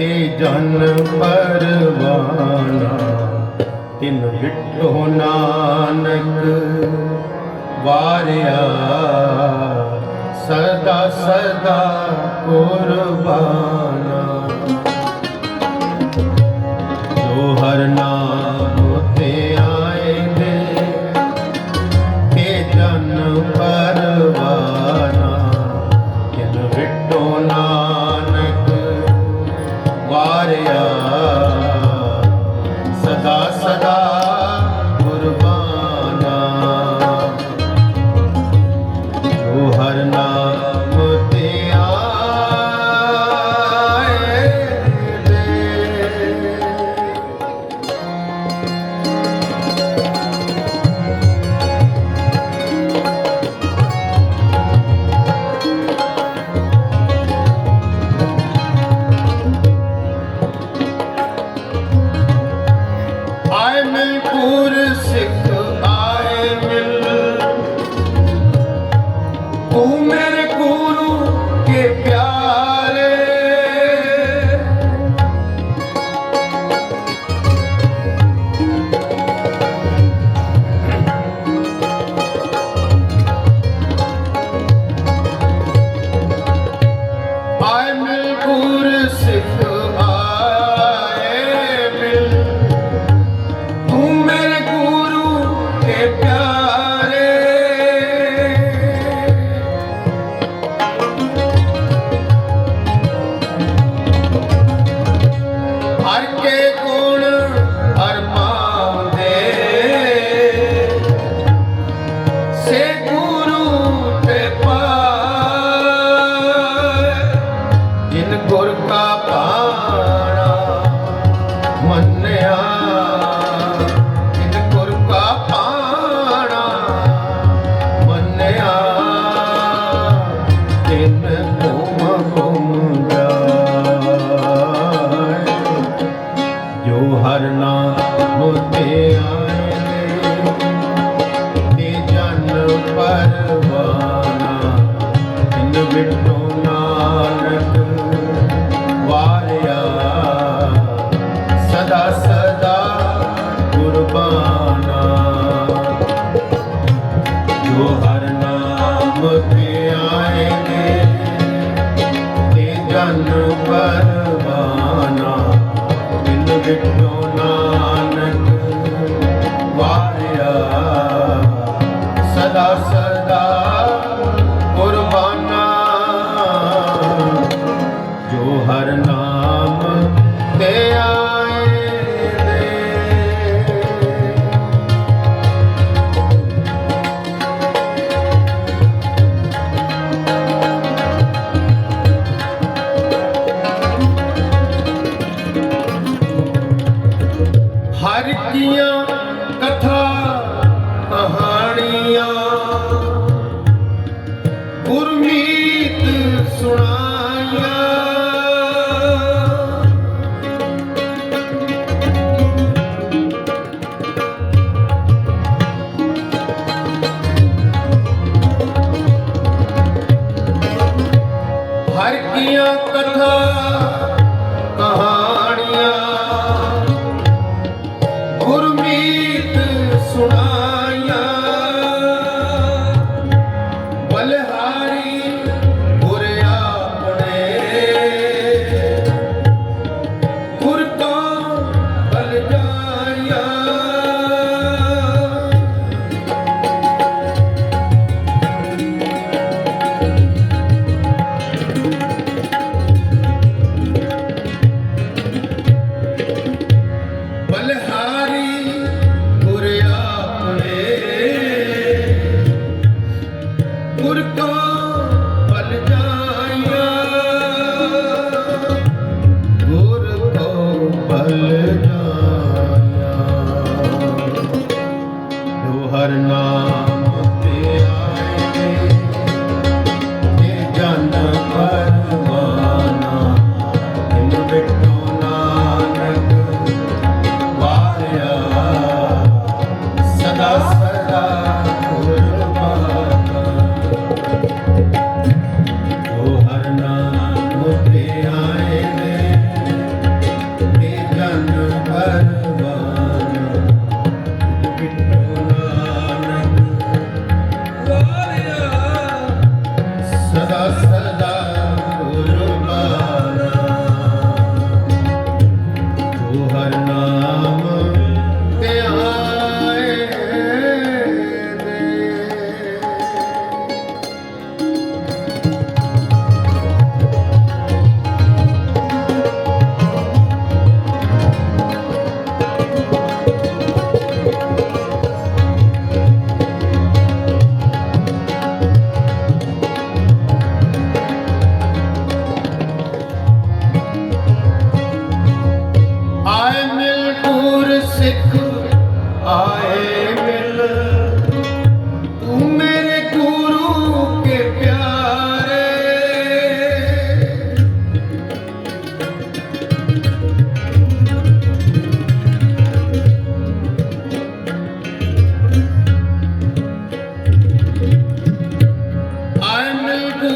ਤੇ ਜਨ ਪਰਵਾਨਾ ਤਿਨ ਵਿਟੋ ਨਾਨਕ ਵਾਰਿਆ। ਸਦਾ ਸਦਾ ਕੁਰਬਾਨ। no, no.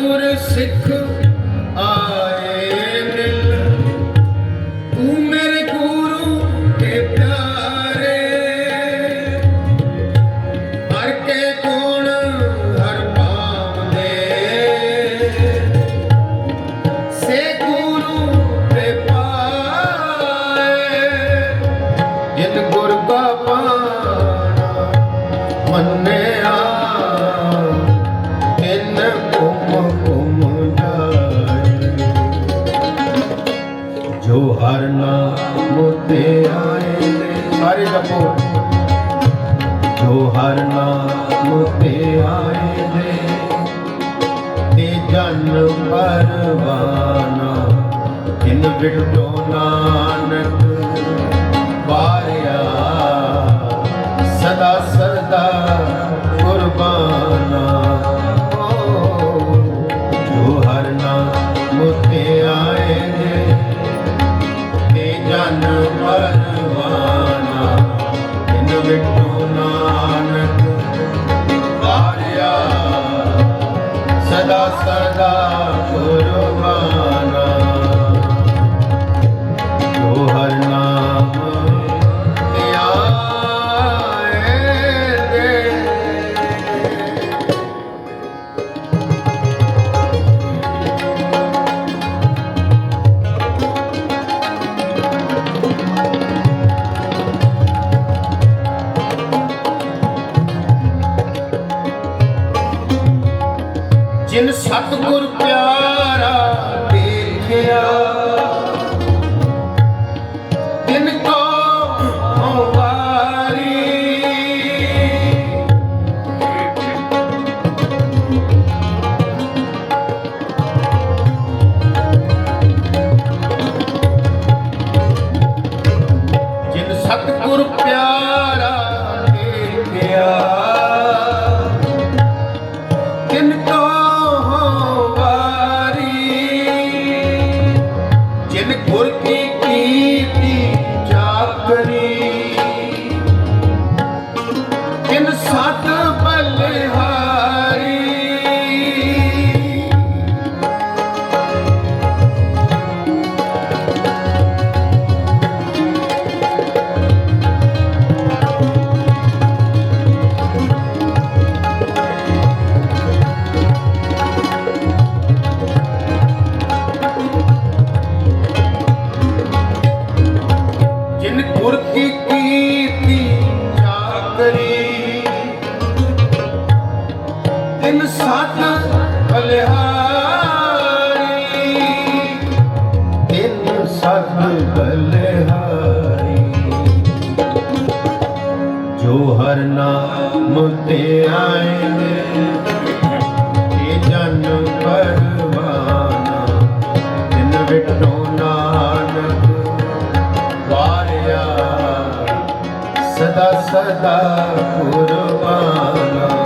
ਗੁਰ ਸਿੱਖ ਜੋ ਹਰ ਨਾਮ ਉਤੇ ਆਏ ਨੇ, ਸਾਰੇ ਜਪੋ। ਜੋ ਹਰ ਨਾਮ ਉਤੇ ਆਏ ਨੇ, ਤੇ ਜਨ ਪਰਵਾਨਾ ਇਨ ਵਿਟੋ ਜਿਨ ਸਤਗੁਰ ਪਿਆਰਾ ਦੇਖਿਆ। ਸਦਾ ਕੁਰਬਾਨਾ।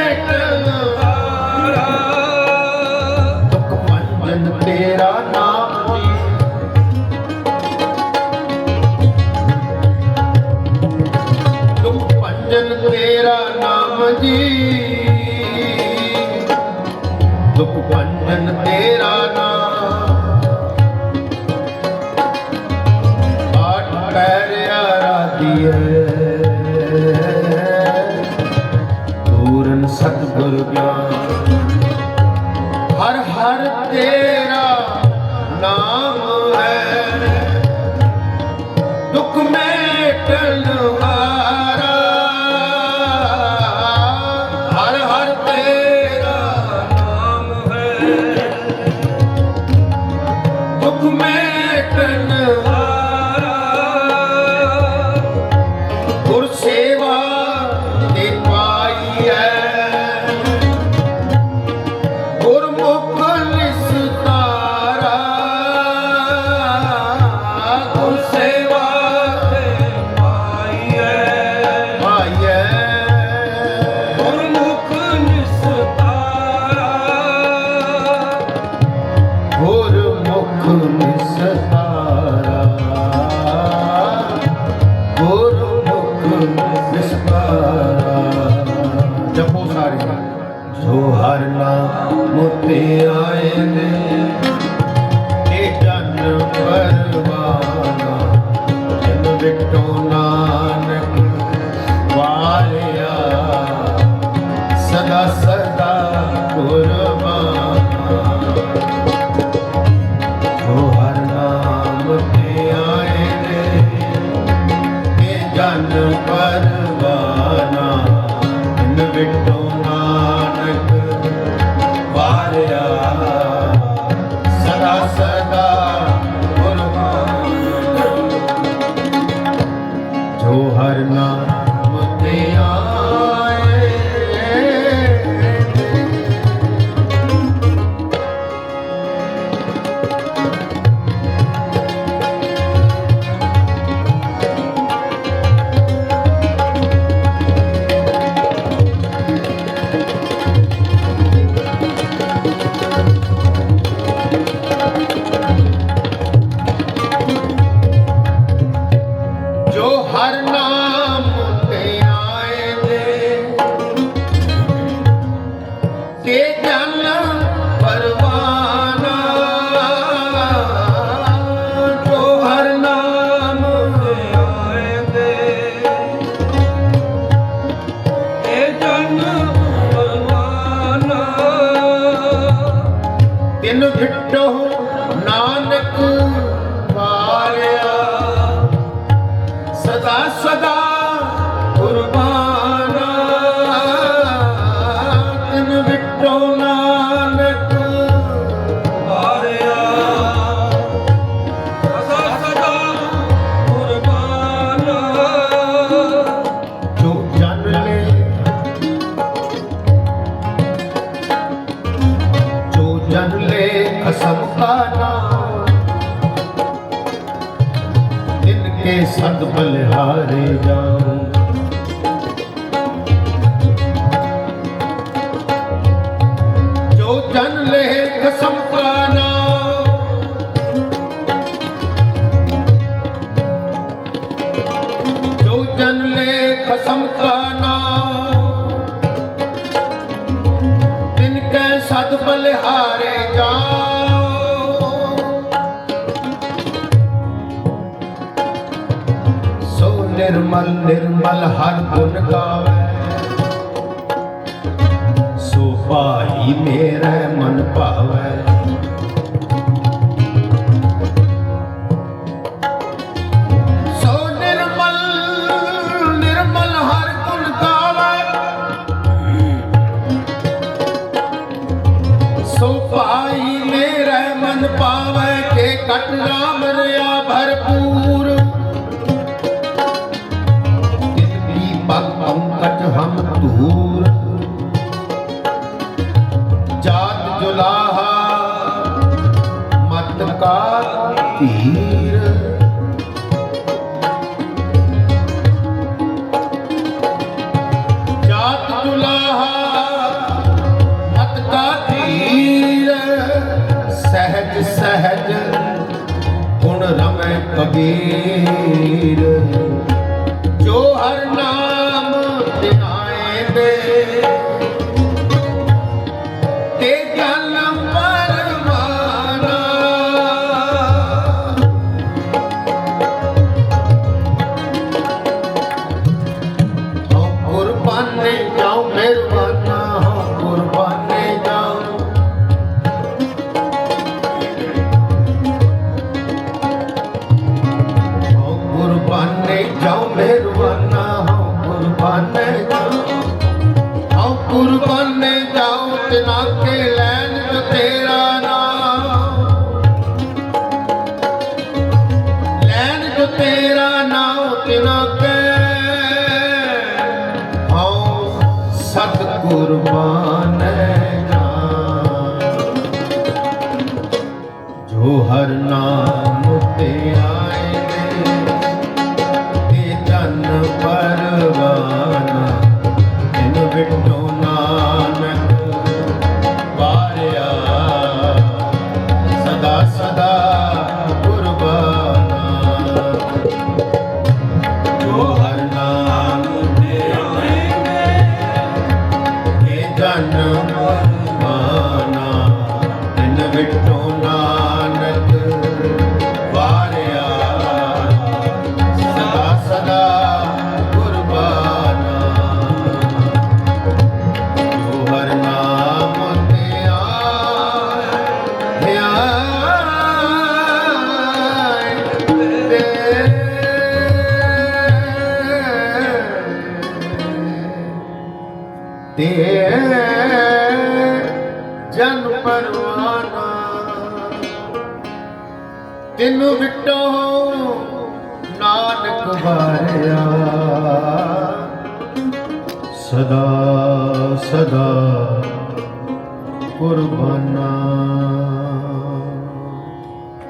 Eterna. Yeah. ਸਦ ਬਲਿਹਾਰੇ ਨਿਰਮਲ ਹਰ ਗੁਣ ਗਾਵੇ। ਸੋ ਭਾਈ ਮੇਰੇ ਮਨ ਭਾਵੇ। 白。Amen. कुर्बाने जाओ मेहरबाना हो कुर्बाने जाओ हो कुर्बाने जाओ तिना के लैन तेरा ना